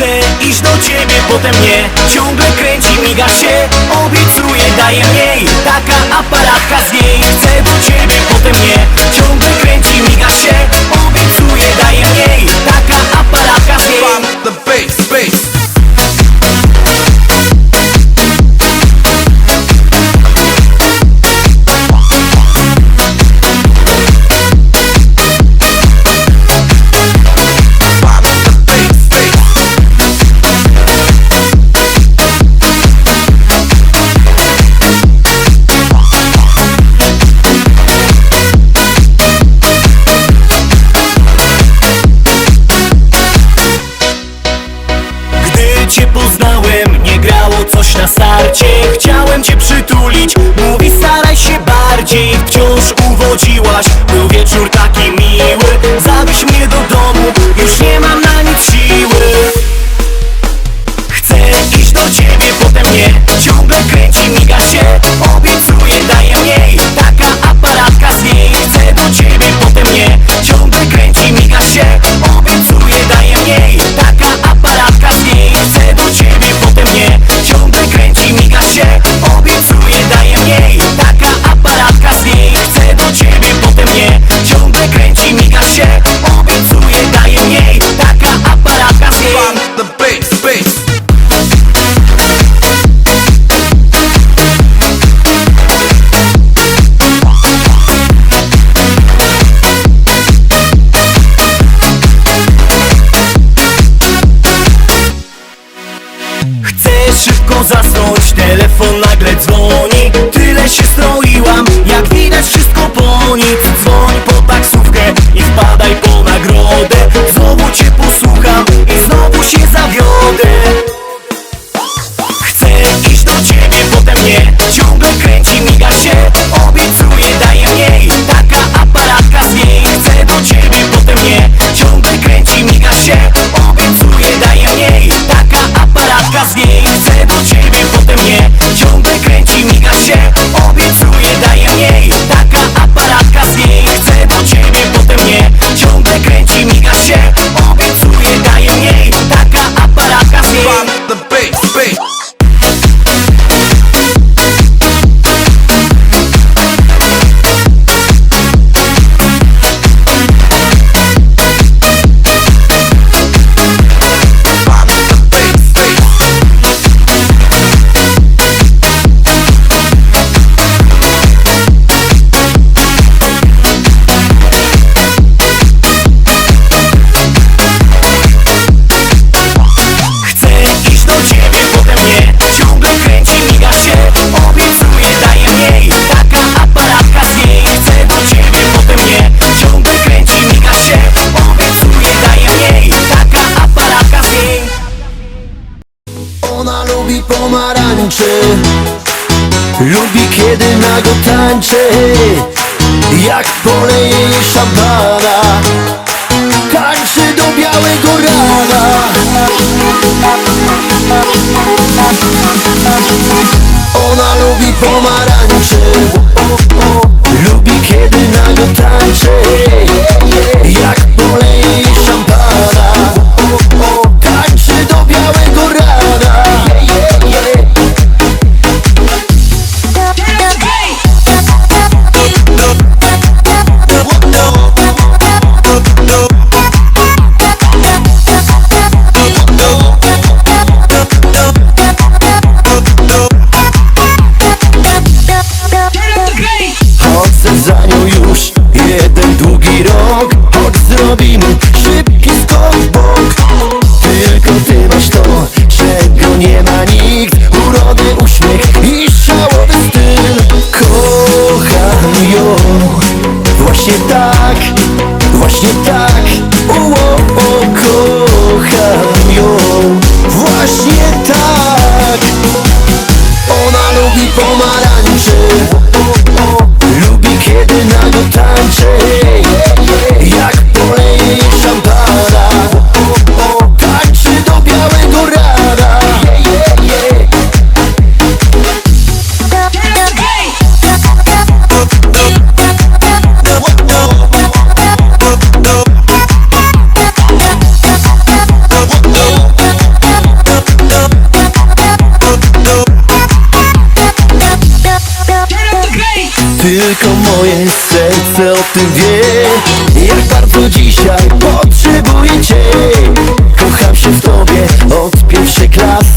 Chcę iść do ciebie, potem nie. Ciągle kręci, miga się Obiecuję, daje mniej. Taka aparatka z niej. Chcę do ciebie, potem nie. Ciągle kręci, miga się Dziś wciąż uwodziłaś чисто pomarańczy. Lubi kiedy nago tańczy Jak poleje jej szabana Tańczy do białego rana. Ona lubi pomarańczy. Ooh, Moje serce o tym wie. Jak bardzo dzisiaj potrzebuję Cię. Kocham się w Tobie od pierwszej klasy.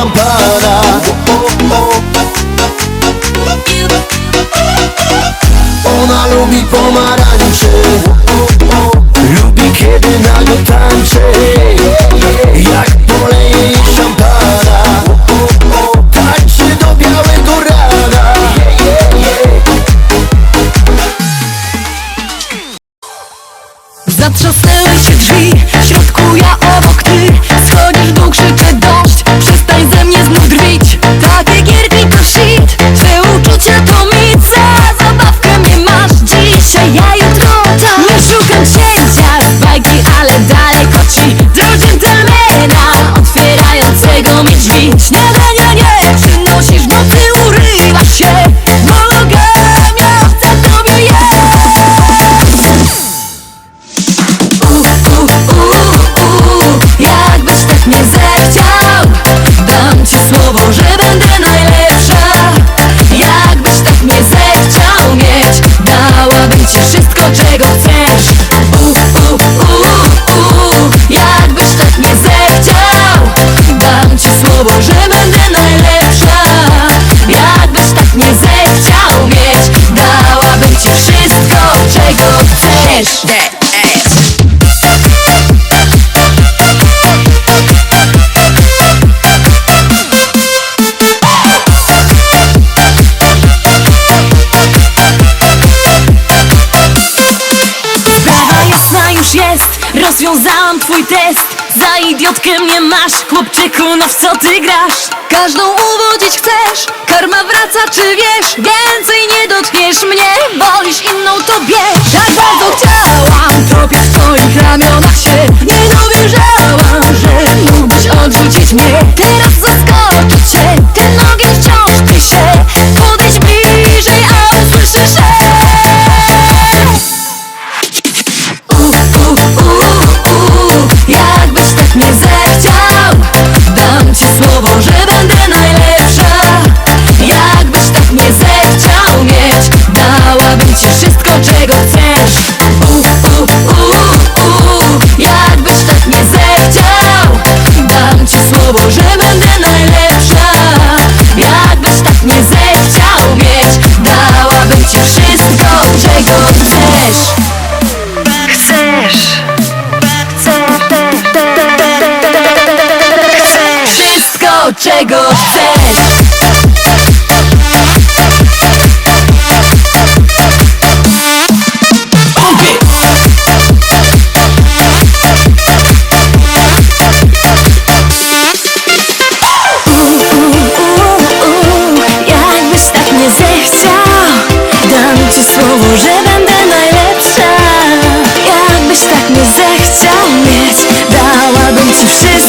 campana Chłopczyku, no w co ty grasz? Każdą uwodzić chcesz, karma wraca czy czego chcesz. Tak ci słowo, że będę najlepsza. Jakbyś tak nie zechciał mieć Dałabym ci wszystko.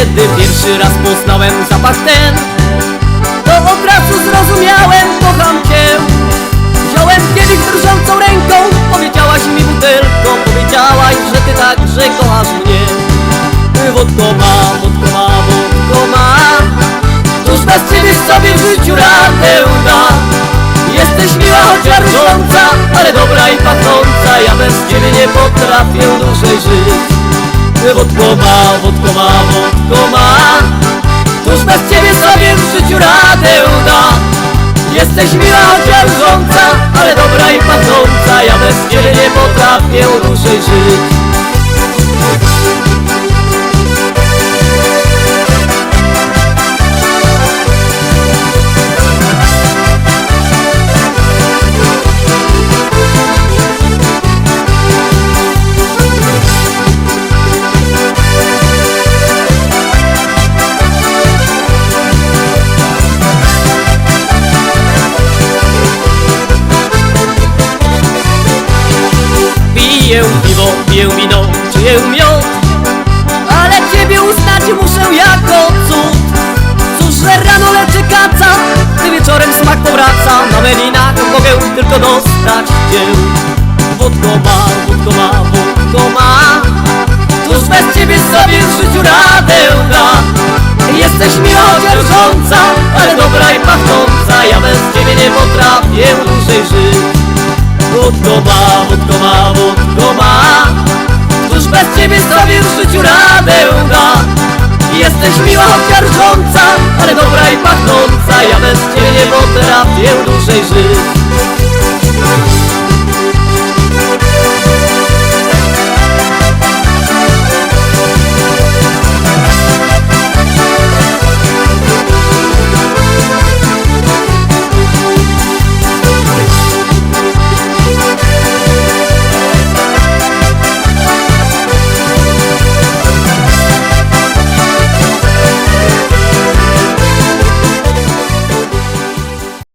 Kiedy pierwszy raz poznałem zapach ten. To od razu zrozumiałem, kocham cię. Wziąłem kielich drżącą ręką Powiedziałaś mi butelką Powiedziałaś, że ty także kochasz mnie. Wodko ma, wodko ma, wodko ma Któż bez ciebie sobie w życiu radę da. Jesteś miła, chociaż różąca Ale dobra i pachnąca. Ja bez ciebie nie potrafię dłużej żyć Wodko ma, wodko ma, wodko ma bez ciebie sobie w życiu radę da. Jesteś miła, chociaż Ale dobra i pachnąca Ja bez ciebie nie potrafię dłużej żyć piję wino, czuję miód Ale ciebie uznać muszę jako cud. Cóż, że rano leczy kaca Gdy wieczorem smak powraca. Na melinach mogę tylko dostać cię. Wódko ma, wódko ma, wódko ma. Cóż bez ciebie sobie w życiu radę da. Jesteś miła, rządza Ale dobra i pachnąca. Ja bez ciebie nie potrafię dłużej żyć. Wódko ma, wódko ma, wódko ma bez ciebie sobie w życiu radę da Jesteś miła, obciarżąca, ale dobra i pachnąca. Ja bez ciebie nie potrafię dłużej żyć.